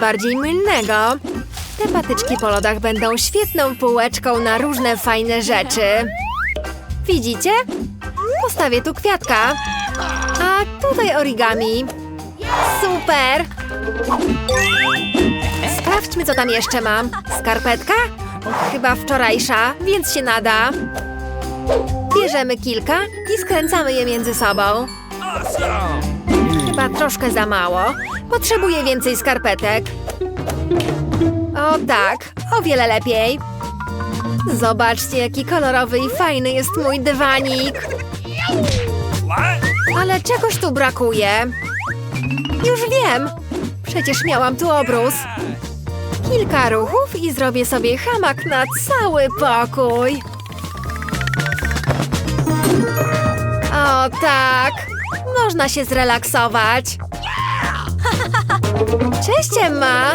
bardziej mylnego. Te patyczki po lodach będą świetną półeczką na różne fajne rzeczy. Widzicie? Postawię tu kwiatka. A tutaj origami. Super! Sprawdźmy, co tam jeszcze mam. Skarpetka? Chyba wczorajsza, więc się nada. Bierzemy kilka i skręcamy je między sobą. Chyba troszkę za mało. Potrzebuję więcej skarpetek. O tak, o wiele lepiej. Zobaczcie, jaki kolorowy i fajny jest mój dywanik. Ale czegoś tu brakuje. Już wiem. Przecież miałam tu obrus. Kilka ruchów i zrobię sobie hamak na cały pokój. O tak, można się zrelaksować. Cześć Emma!